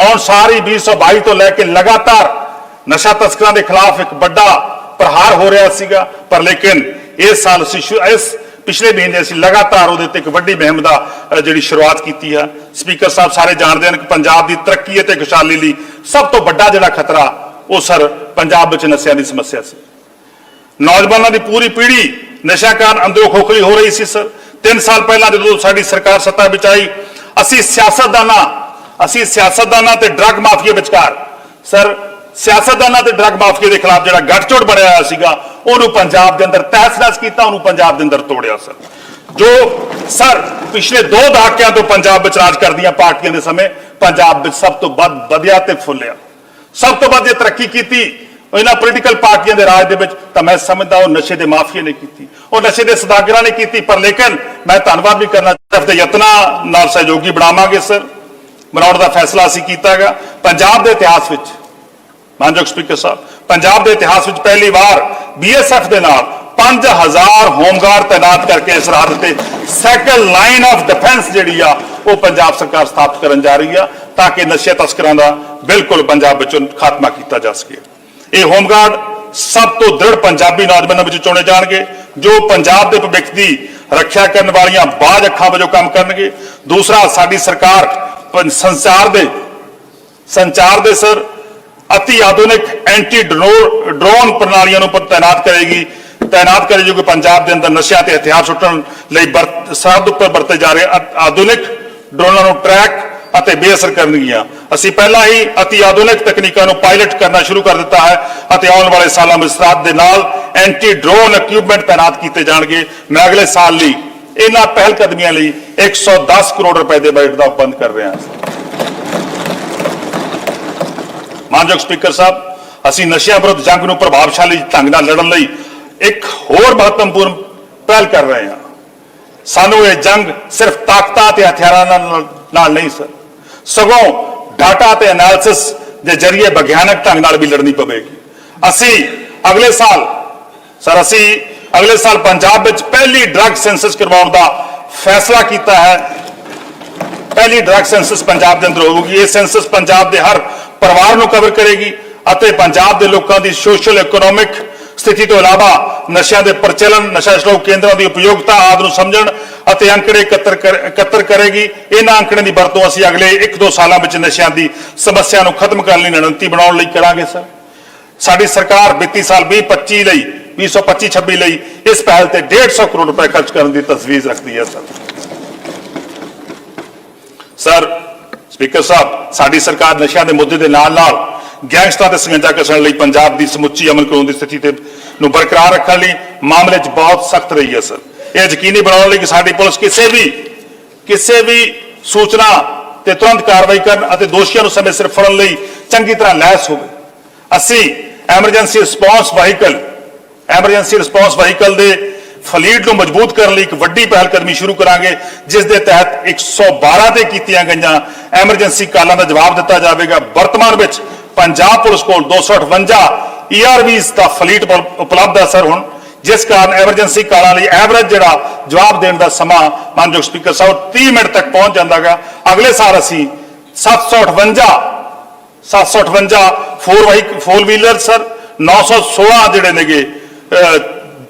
ਆਉਣ ਸਾਰੀ 2022 ਤੋਂ ਲੈ ਕੇ ਲਗਾਤਾਰ ਨਸ਼ਾ ਤਸਕਰਾਂ ਦੇ ਖਿਲਾਫ ਇੱਕ ਵੱਡਾ ਪ੍ਰਹਾਰ ਹੋ ਰਿਹਾ ਸੀਗਾ, ਪਰ ਲੇਕਿਨ ਇਸ ਸਾਲ ਅਸੀਂ ਸ਼ੁ- ਇਸ ਪਿਛਲੇ ਮਹੀਨੇ ਅਸੀਂ ਲਗਾਤਾਰ ਉਹਦੇ ਉੱਤੇ ਇੱਕ ਵੱਡੀ ਮੁਹਿੰਮ ਦਾ ਜਿਹੜੀ ਸ਼ੁਰੂਆਤ ਕੀਤੀ ਆ ਸਪੀਕਰ ਸਾਹਿਬ ਸਾਰੇ ਜਾਣਦੇ ਹਨ ਕਿ ਪੰਜਾਬ ਦੀ ਤਰੱਕੀ ਅਤੇ ਖੁਸ਼ਹਾਲੀ ਲਈ ਸਭ ਤੋਂ ਵੱਡਾ ਜਿਹੜਾ ਖਤਰਾ, ਉਹ ਸਰ ਪੰਜਾਬ ਵਿੱਚ ਨਸ਼ਿਆਂ ਦੀ ਸਮੱਸਿਆ ਸੀ। ਨੌਜਵਾਨਾਂ ਦੀ ਪੂਰੀ ਪੀੜ੍ਹੀ ਨਸ਼ਾ ਕਾਰਨ ਅੰਦਰੋਂ ਖੋਖਲੀ ਹੋ ਰਹੀ ਸੀ, ਸਰ। 3 ਸਾਲ ਪਹਿਲਾਂ ਜਦੋਂ ਸਾਡੀ ਸਰਕਾਰ ਸੱਤਾ ਵਿੱਚ ਆਈ, ਅਸੀਂ ਸਿਆਸਤਦਾਨਾਂ ਅਸੀਂ ਸਿਆਸਤਦਾਨਾਂ ਤੇ ਡਰੱਗ ਮਾਫੀਆ ਵਿਚਕਾਰ, ਸਰ ਸਿਆਸਤਦਾਨਾਂ ਤੇ ਡਰੱਗ ਮਾਫੀਆ ਦੇ ਖਿਲਾਫ ਜਿਹੜਾ ਗੱਠਜੋੜ ਬਣਿਆ ਹੋਇਆ ਸੀਗਾ, ਉਹਨੂੰ ਪੰਜਾਬ ਦੇ ਅੰਦਰ ਤਹਿਸ-ਨਹਿਸ ਕੀਤਾ, ਉਹਨੂੰ ਪੰਜਾਬ ਦੇ ਅੰਦਰ ਤੋੜਿਆ, ਸਰ। ਜੋ, ਸਰ, ਪਿਛਲੇ ਦੋ ਦਹਾਕਿਆਂ ਤੋਂ ਪੰਜਾਬ ਵਿੱਚ ਰਾਜ ਕਰਦੀਆਂ ਪਾਰਟੀਆਂ ਦੇ ਸਮੇਂ, ਪੰਜਾਬ ਵਿੱਚ ਸਭ ਤੋਂ ਵੱਧ ਵਧਿਆ ਤੇ ਫੁੱਲਿਆ। ਸਭ ਤੋਂ ਵੱਧ ਜੇ ਤਰੱਕੀ ਕੀਤੀ ਇਹਨਾਂ ਪੋਲੀਟੀਕਲ ਪਾਰਟੀਆਂ ਦੇ ਰਾਜ ਦੇ ਵਿੱਚ, ਤਾਂ ਮੈਂ ਸਮਝਦਾ ਉਹ ਨਸ਼ੇ ਦੇ ਮਾਫੀਆ ਨੇ ਕੀਤੀ। ਉਹ ਨਸ਼ੇ ਦੇ ਸਦਾਗਰਾਂ ਨੇ ਕੀਤੀ, ਪਰ ਲੇਕਿਨ ਮੈਂ ਧੰਨਵਾਦ ਵੀ ਕਰਨਾ ਚਾਹੁੰਦਾ ਦੇ ਯਤਨਾਂ ਨਾਲ ਸਹਿਯੋਗੀ ਬਣਾਵਾਂਗੇ, ਸਰ। ਬਣਾਉਣ ਦਾ ਫੈਸਲਾ ਅਸੀਂ ਕੀਤਾ ਹੈਗਾ। ਪੰਜਾਬ ਦੇ ਇਤਿਹਾਸ ਵਿੱਚ ਮਾਨਯੋਗ ਸਪੀਕਰ ਸਾਹਿਬ, ਪੰਜਾਬ ਦੇ ਇਤਿਹਾਸ ਵਿੱਚ ਪਹਿਲੀ ਵਾਰ ਬੀਐਸਐਫ ਦੇ ਨਾਲ 5000 ਹੋਮਗਾਰਡ ਤਾਇਨਾਤ ਕਰਕੇ ਸਰਹੱਦ ਤੇ ਸੈਕੰਡ ਲਾਈਨ ਆਫ ਡਿਫੈਂਸ ਜਿਹੜੀ ਆ, ਉਹ ਪੰਜਾਬ ਸਰਕਾਰ ਸਥਾਪਿਤ ਕਰਨ ਜਾ ਰਹੀ ਆ, ਤਾਂ ਕਿ ਨਸ਼ੇ ਤਸਕਰਾਂ ਦਾ ਬਿਲਕੁਲ ਪੰਜਾਬ ਵਿੱਚੋਂ ਖਾਤਮਾ ਕੀਤਾ ਜਾ ਸਕੇ। ਇਹ ਹੋਮਗਾਰਡ ਸਭ ਤੋਂ ਦ੍ਰਿੜ ਪੰਜਾਬੀ ਨੌਜਵਾਨਾਂ ਵਿੱਚ ਚੁਣੇ ਜਾਣਗੇ, ਜੋ ਪੰਜਾਬ ਦੇ ਭਵਿੱਖ ਦੀ ਰੱਖਿਆ ਕਰਨ ਵਾਲੀਆਂ ਬਾਜ਼ ਅੱਖਾਂ ਵਜੋਂ ਕੰਮ ਕਰਨਗੇ। ਦੂਸਰਾ, ਸਾਡੀ ਸਰਕਾਰ ਪੰ- ਸੰਚਾਰ ਦੇ ਸੰਚਾਰ ਦੇ ਸਰ ਅਤੀ ਆਧੁਨਿਕ ਐਂਟੀ ਡਰੋਨ ਪ੍ਰਣਾਲੀਆਂ ਨੂੰ ਤਾਇਨਾਤ ਕਰੇਗੀ ਤਾਇਨਾਤ ਕਰੇਗੀ ਕਿ ਪੰਜਾਬ ਦੇ ਅੰਦਰ ਨਸ਼ਿਆਂ ਤੇ ਹਥਿਆਰ ਸੁੱਟਣ ਲਈ ਸਰਹੱਦ ਉੱਪਰ ਵਰਤੇ ਜਾ ਰਹੇ ਆਧੁਨਿਕ ਡਰੋਨਾਂ ਨੂੰ ਟਰੈਕ ਅਤੇ ਬੇਅਸਰ ਕਰਨਗੀਆਂ ਅਸੀਂ ਪਹਿਲਾਂ ਹੀ ਅਤੀ ਆਧੁਨਿਕ ਤਕਨੀਕਾਂ ਨੂੰ ਪਾਇਲਟ ਕਰਨਾ ਸ਼ੁਰੂ ਕਰ ਦਿੱਤਾ ਹੈ ਅਤੇ ਆਉਣ ਵਾਲੇ ਸਾਲਾਂ ਵਿੱਚ ਸਰਹੱਦ ਦੇ ਨਾਲ ਐਂਟੀ ਡਰੋਨ ਇਕਵਿਪਮੈਂਟ ਤਾਇਨਾਤ ਕੀਤੇ ਜਾਣਗੇ ਮੈਂ ਅਗਲੇ ਸਾਲ ਲਈ ਇਹਨਾਂ ਪਹਿਲ ਕਦਮੀਆਂ ਲਈ 110 ਕਰੋੜ ਰੁਪਏ ਦੇ ਬਜਟ ਦਾ ਉਪਬੰਧ ਕਰ ਰਿਹਾ ਹਾਂ ਮਾਨਯੋਗ ਸਪੀਕਰ ਸਾਹਿਬ, ਅਸੀਂ ਨਸ਼ਿਆਂ ਵਿਰੁੱਧ ਜੰਗ ਨੂੰ ਪ੍ਰਭਾਵਸ਼ਾਲੀ ਢੰਗ ਨਾਲ ਲੜਨ ਲਈ ਇੱਕ ਹੋਰ ਮਹੱਤਵਪੂਰਨ ਪਹਿਲ ਕਰ ਰਹੇ ਹਾਂ। ਸਾਨੂੰ ਇਹ ਜੰਗ ਸਿਰਫ ਤਾਕਤਾਂ ਤੇ ਹਥਿਆਰਾਂ ਨਾਲ ਨਹੀਂ ਸਰ, ਸਗੋਂ ਡਾਟਾ ਤੇ ਐਨਾਲਿਸਿਸ ਦੇ ਜ਼ਰੀਏ ਵਿਗਿਆਨਕ ਢੰਗ ਨਾਲ ਵੀ ਲੜਨੀ ਪਵੇਗੀ। ਅਸੀਂ ਅਗਲੇ ਸਾਲ, ਸਰ, ਅਸੀਂ ਅਗਲੇ ਸਾਲ ਪੰਜਾਬ ਵਿੱਚ ਪਹਿਲੀ ਡਰੱਗ ਸੈਂਸਸ ਕਰਵਾਉਣ ਦਾ ਫੈਸਲਾ ਕੀਤਾ ਹੈ। ਪਹਿਲੀ ਡਰੱਗ ਸੈਂਸਸ ਪੰਜਾਬ ਦੇ ਅੰਦਰ ਹੋਊਗੀ। ਇਹ ਸੈਂਸਸ ਪੰਜਾਬ ਦੇ ਹਰ ਪਰਿਵਾਰ ਨੂੰ ਕਵਰ ਕਰੇਗੀ ਅਤੇ ਪੰਜਾਬ ਦੇ ਲੋਕਾਂ ਦੀ ਸੋਸ਼ਲ ਇਕਨੋਮਿਕ ਸਥਿਤੀ ਤੋਂ ਇਲਾਵਾ ਨਸ਼ਿਆਂ ਦੇ ਪ੍ਰਚਲਨ, ਨਸ਼ਾ ਛਡਾਊ ਕੇਂਦਰਾਂ ਦੀ ਉਪਯੋਗਤਾ ਆਦਿ ਨੂੰ ਸਮਝਣ ਅਤੇ ਅੰਕੜੇ ਇਕੱਤਰ ਕਰ- ਇਕੱਤਰ ਕਰੇਗੀ। ਇਹਨਾਂ ਅੰਕੜਿਆਂ ਦੀ ਵਰਤੋਂ ਅਸੀਂ ਅਗਲੇ 1-2 ਸਾਲਾਂ ਵਿੱਚ ਨਸ਼ਿਆਂ ਦੀ ਸਮੱਸਿਆ ਨੂੰ ਖਤਮ ਕਰਨ ਲਈ ਰਣਨੀਤੀ ਬਣਾਉਣ ਲਈ ਕਰਾਂਗੇ, ਸਰ। ਸਾਡੀ ਸਰਕਾਰ ਵਿੱਤੀ ਸਾਲ 2025 ਲਈ 2025-26 ਲਈ ਇਸ ਪਹਿਲ ਤੇ 150 ਕਰੋੜ ਰੁਪਏ ਖਰਚ ਕਰਨ ਦੀ ਤਸਵੀਰ ਰੱਖਦੀ ਹੈ, ਸਰ। ਸਰ, ਸਪੀਕਰ ਸਾਹਿਬ, ਸਾਡੀ ਸਰਕਾਰ ਨਸ਼ਿਆਂ ਦੇ ਮੁੱਦੇ ਦੇ ਨਾਲ ਨਾਲ ਗੈਂਗਸਟਰਾਂ ਤੇ ਸੰਗੰਜਾ ਕਸਣ ਲਈ ਪੰਜਾਬ ਦੀ ਸਮੁੱਚੀ ਅਮਨ ਕਾਨੂੰਨ ਦੀ ਸਥਿਤੀ ਤੇ ਨੂੰ ਬਰਕਰਾਰ ਰੱਖਣ ਲਈ ਮਾਮਲੇ 'ਚ ਬਹੁਤ ਸਖਤ ਰਹੀ ਹੈ, ਸਰ। ਇਹ ਯਕੀਨੀ ਬਣਾਉਣ ਲਈ ਕਿ ਸਾਡੀ ਪੁਲਿਸ ਕਿਸੇ ਵੀ ਕਿਸੇ ਵੀ ਸੂਚਨਾ ਤੇ ਤੁਰੰਤ ਕਾਰਵਾਈ ਕਰਨ ਅਤੇ ਦੋਸ਼ੀਆਂ ਨੂੰ ਸਮੇਂ ਸਿਰ ਫੜਨ ਲਈ ਚੰਗੀ ਤਰ੍ਹਾਂ ਲੈਸ ਹੋਵੇ। ਅਸੀਂ emergency response vehicle emergency response vehicle ਦੇ ਫਲੀਟ ਨੂੰ ਮਜ਼ਬੂਤ ਕਰਨ ਲਈ ਇੱਕ ਵੱਡੀ ਪਹਿਲ ਕਦਮੀ ਸ਼ੁਰੂ ਕਰਾਂਗੇ, ਜਿਸ ਦੇ ਤਹਿਤ 112 ਤੇ ਕੀਤੀਆਂ ਗਈਆਂ ਐਮਰਜੈਂਸੀ ਕਾਲਾਂ ਦਾ ਜਵਾਬ ਦਿੱਤਾ ਜਾਵੇਗਾ। ਵਰਤਮਾਨ ਵਿੱਚ ਪੰਜਾਬ ਪੁਲਿਸ ਕੋਲ 258 ERVs ਦਾ ਫਲੀਟ ਉਪਲਬਧ ਹੈ ਸਰ ਹੁਣ, ਜਿਸ ਕਾਰਨ ਐਮਰਜੈਂਸੀ ਕਾਲਾਂ ਲਈ ਐਵਰੇਜ ਜਿਹੜਾ ਜਵਾਬ ਦੇਣ ਦਾ ਸਮਾਂ ਮਾਨਯੋਗ ਸਪੀਕਰ ਸਾਹਿਬ 30 ਮਿੰਟ ਤੱਕ ਪਹੁੰਚ ਜਾਂਦਾਗਾ। ਅਗਲੇ ਸਾਲ ਅਸੀਂ 758 758 ਫੋਰ ਵਾਹੀ ਫੋਰ ਵੀਲਰ ਸਰ 916 ਜਿਹੜੇ ਨੇਗੇ